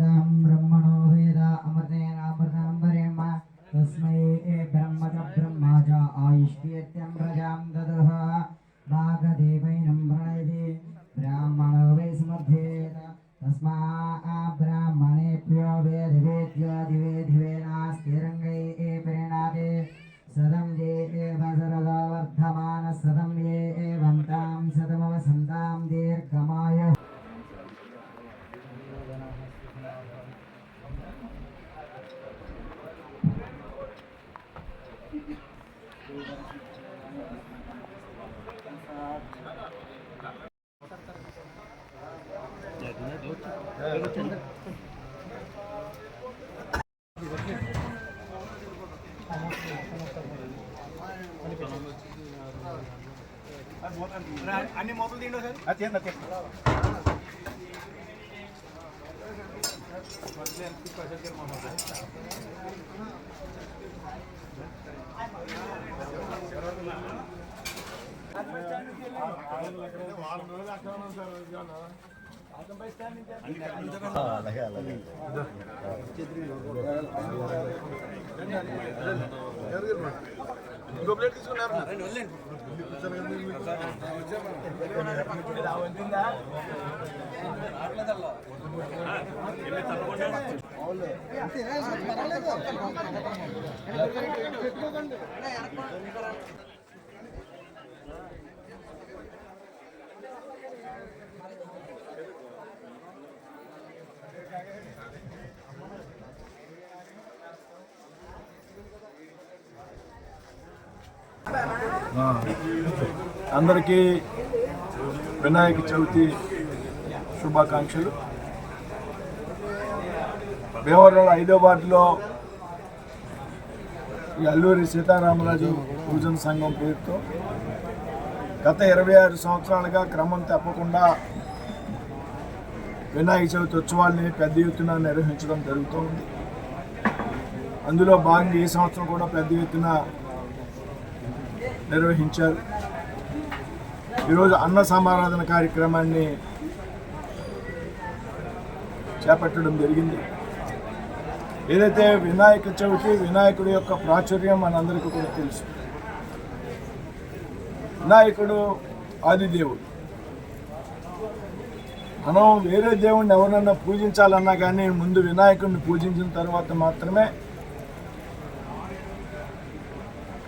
Yeah. भी अत्यंत అన్ని మూతలు తిండో సార్ అది చేయండి ఇంకో ప్లేట్ తీసుకున్నారు అందరికీ వినాయక చవితి శుభాకాంక్షలు. భీమవరం ఐదో వార్డులో ఈ అల్లూరి సీతారామరాజు పూజన సంఘం పేరుతో గత ఇరవై ఆరు సంవత్సరాలుగా క్రమం తప్పకుండా వినాయక చవితి ఉత్సవాల్ని పెద్ద ఎత్తున నిర్వహించడం జరుగుతోంది. అందులో భాగంగా ఈ సంవత్సరం కూడా పెద్ద ఎత్తున నిర్వహించారు. ఈరోజు అన్న సమారాధన కార్యక్రమాన్ని చేపట్టడం జరిగింది. ఏదైతే వినాయక చవితి వినాయకుడి యొక్క ప్రాచుర్యం మనందరికీ కూడా తెలుసు. వినాయకుడు ఆదిదేవుడు. మనం వేరే దేవుణ్ణి ఎవరన్నా పూజించాలన్నా కానీ ముందు వినాయకుడిని పూజించిన తర్వాత మాత్రమే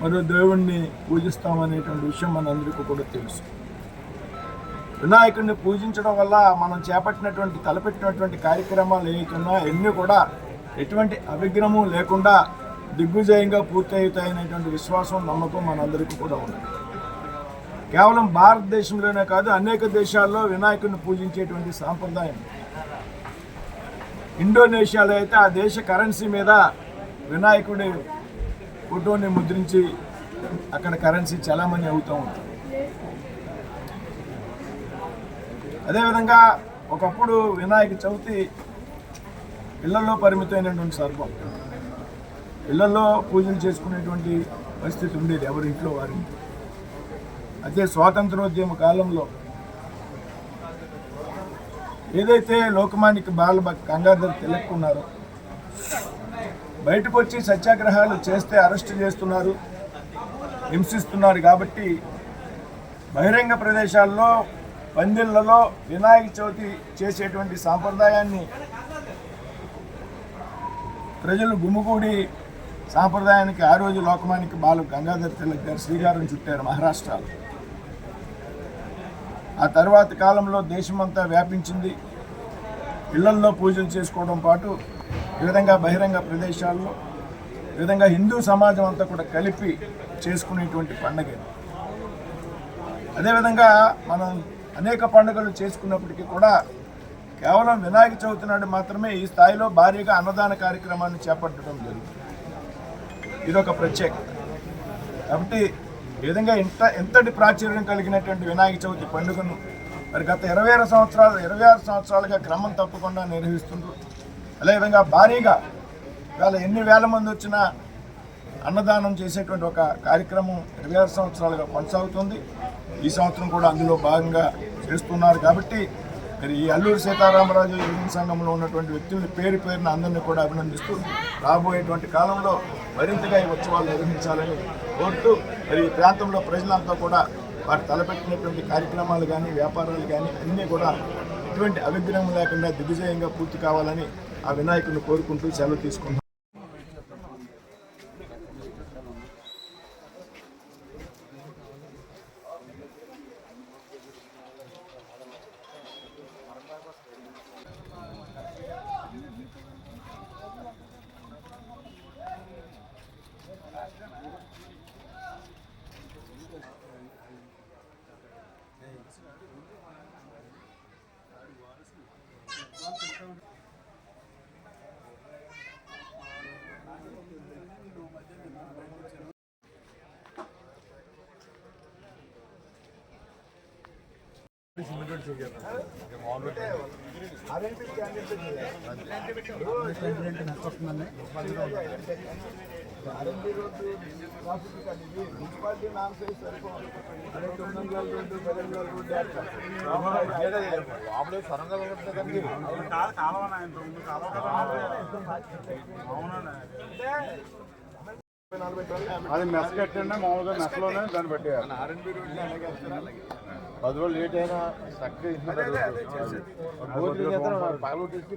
మరో దేవుణ్ణి పూజిస్తామనేటువంటి విషయం మనందరికీ కూడా తెలుసు. వినాయకుడిని పూజించడం వల్ల మనం చేపట్టినటువంటి తలపెట్టినటువంటి కార్యక్రమాలు ఏవైతున్నా ఎన్ని కూడా ఎటువంటి అవిగ్రహము లేకుండా దిగ్విజయంగా పూర్తవుతాయనేటువంటి విశ్వాసం నమ్మకం మనందరికీ కూడా ఉంది కేవలం భారతదేశంలోనే కాదు అనేక దేశాల్లో వినాయకుడిని పూజించేటువంటి సాంప్రదాయం. ఇండోనేషియాలో అయితే ఆ దేశ కరెన్సీ మీద వినాయకుడి ఫోటోని ముద్రించి అక్కడ కరెన్సీ చలామణి అవుతూ ఉంటుంది. అదేవిధంగా ఒకప్పుడు వినాయక చవితి ఇళ్ళలో పరిమితమైనటువంటి సర్పం. ఇళ్ళలో పూజలు చేసుకునేటువంటి పరిస్థితి ఉండేది ఎవరి ఇంట్లో వారిని అదే స్వాతంత్రోద్యమ కాలంలో ఏదైతే లోకమానికి బాల గంగాధర్ తిలక్ ఉన్నారో బయటకు వచ్చి సత్యాగ్రహాలు చేస్తే అరెస్ట్ చేస్తున్నారు హింసిస్తున్నారు కాబట్టి బహిరంగ ప్రదేశాల్లో పందిళ్ళలో వినాయక చవితి చేసేటువంటి సాంప్రదాయాన్ని ప్రజలు గుమిగూడి సాంప్రదాయానికి ఆ రోజు లోకమానికి బాలు గంగాధర్ తిలక్ గారు శ్రీకారం చుట్టారు మహారాష్ట్రలో. ఆ తర్వాత కాలంలో దేశమంతా వ్యాపించింది. ఇళ్ళల్లో పూజలు చేసుకోవడం పాటు ఈ విధంగా బహిరంగ ప్రదేశాల్లో ఈ విధంగా హిందూ సమాజం అంతా కూడా కలిపి చేసుకునేటువంటి పండగ అదేవిధంగా మనం అనేక పండుగలు చేసుకున్నప్పటికీ కూడా కేవలం వినాయక చవితి నాడు మాత్రమే ఈ స్థాయిలో భారీగా అన్నదాన కార్యక్రమాన్ని చేపట్టడం జరుగుతుంది. ఇదొక ప్రత్యేకత. కాబట్టి ఈ విధంగా ఇంత ఎంతటి ప్రాచుర్యం కలిగినటువంటి వినాయక చవితి పండుగను మరి గత ఇరవై ఆరు సంవత్సరాలు ఇరవై ఆరు సంవత్సరాలుగా క్రమం తప్పకుండా నిర్వహిస్తుండ్రు. అదేవిధంగా భారీగా వేల ఎన్ని వేల మంది వచ్చినా అన్నదానం చేసేటువంటి ఒక కార్యక్రమం ఇరవై ఆరు సంవత్సరాలుగా కొనసాగుతుంది. ఈ సంవత్సరం కూడా అందులో భాగంగా చేస్తున్నారు కాబట్టి మరి ఈ అల్లూరు సీతారామరాజు యువజన సంఘంలో ఉన్నటువంటి వ్యక్తుల్ని పేరు పేరున అందరినీ కూడా అభినందిస్తూ రాబోయేటువంటి కాలంలో మరింతగా ఈ ఉత్సవాలు నిర్వహించాలని కోరుతూ మరి ఈ ప్రాంతంలో ప్రజలంతా కూడా వారు తలపెట్టినటువంటి కార్యక్రమాలు కానీ వ్యాపారాలు కానీ అన్నీ కూడా ఎటువంటి అవిగ్రహం లేకుండా దిగ్విజయంగా పూర్తి కావాలని ఆ వినాయకుడిని కోరుకుంటూ సెలవు తీసుకుంటున్నాం. మున్సిపాలిటీ నామ్ సే సరిపోదు అదే తొమ్మిది వందల రోడ్డు పది వందల రోడ్డు మామూలుగా సొరంగం ఉంటుంది కదండి అది మెస్ కట్టండి మామూలుగా మెస్లోనే దాన్ని పెట్టేయాలి. పది రోజులు లేట్ అయినా చక్కగా చేస్తాను పగలు తీసుకు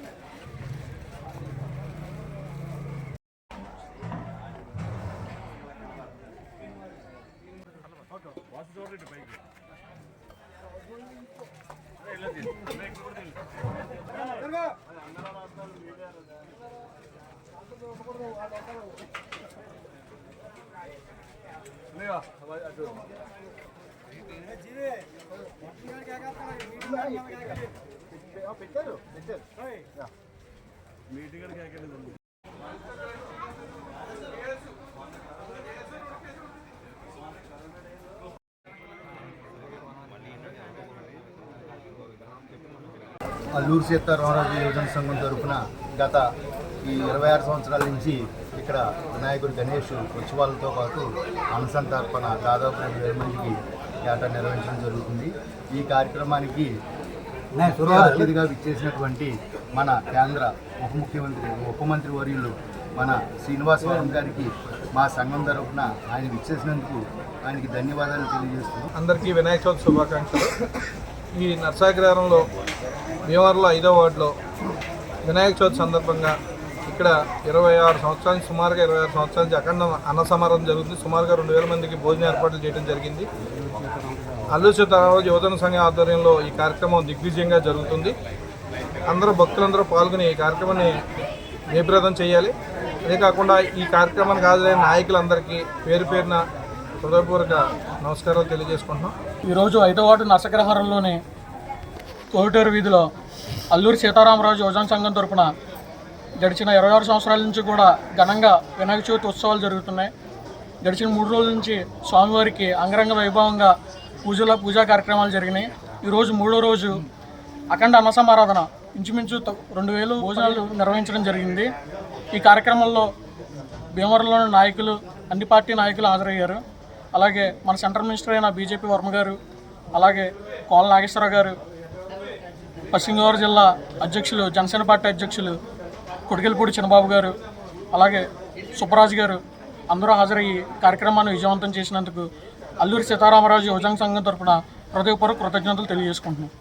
పెట్టారు పెట్టారు అల్లూరు సీతారామరాజు యువజన సంఘం తరఫున గత ఈ ఇరవై ఆరు సంవత్సరాల నుంచి ఇక్కడ వినాయకుడు గణేష్ ఉత్సవాలతో పాటు అన్నసంతర్పణ దాదాపు రెండు వేల మందికి ఏటా నిర్వహించడం జరుగుతుంది. ఈ కార్యక్రమానికి అతిథిగా విచ్చేసినటువంటి మన కేంద్ర ఉప ముఖ్యమంత్రి ఉప మంత్రి వర్యులు మన శ్రీనివాసవరం గారికి మా సంఘం తరఫున ఆయన ఇచ్చేసినందుకు ఆయనకి ధన్యవాదాలు తెలియజేస్తూ అందరికీ వినాయక చవితి శుభాకాంక్షలు. ఈ నర్సాగ్రహారంలో భీమవరంలో ఐదో వార్డులో వినాయక చవితి సందర్భంగా ఇక్కడ ఇరవై ఆరు సంవత్సరానికి సుమారుగా ఇరవై ఆరు సంవత్సరాల నుంచి అఖండ అన్న సమారం జరుగుతుంది. సుమారుగా రెండు వేల మందికి భోజన ఏర్పాట్లు చేయడం జరిగింది. అల్లు సీతారామరాజు యువజన సంఘం ఆధ్వర్యంలో ఈ కార్యక్రమం దిగ్విజయంగా జరుగుతుంది. అందరూ భక్తులందరూ పాల్గొని ఈ కార్యక్రమాన్ని జయప్రదం చేయాలి. అదే కాకుండా ఈ కార్యక్రమానికి హాజరైన నాయకులందరికీ పేరు పేరున హృదయపూర్వక నమస్కారాలు తెలియజేసుకుంటున్నాం. ఈరోజు ఐదో వార్డు నర్సగ్రహారంలోని కోవిటేరు వీధిలో అల్లూరి సీతారామరాజు యువజన సంఘం తరపున గడిచిన ఇరవై ఆరు సంవత్సరాల నుంచి కూడా ఘనంగా వినాయక చవితి ఉత్సవాలు జరుగుతున్నాయి. గడిచిన మూడు రోజుల నుంచి స్వామివారికి అంగరంగ వైభవంగా పూజల పూజా కార్యక్రమాలు జరిగినాయి. ఈరోజు మూడో రోజు అఖండ అన్న సమారాధన ఇంచుమించు రెండు వేలు భోజనాలు నిర్వహించడం జరిగింది. ఈ కార్యక్రమంలో భీమవరంలోని నాయకులు అన్ని పార్టీ నాయకులు హాజరయ్యారు. అలాగే మన సెంట్రల్ మినిస్టర్ అయిన బీజేపీ వర్మ గారు అలాగే కోల నాగేశ్వరరావు గారు పశ్చిమ గోదావరి జిల్లా అధ్యక్షులు జనసేన పార్టీ అధ్యక్షులు కొడికెలపూడి చిన్నబాబు గారు అలాగే సుబ్బరాజు గారు అందరూ హాజరయ్యి కార్యక్రమాన్ని విజయవంతం చేసినందుకు అల్లూరి సీతారామరాజు యువజన సంఘం తరపున హృదయపూర్వక కృతజ్ఞతలు తెలియజేసుకుంటున్నాం.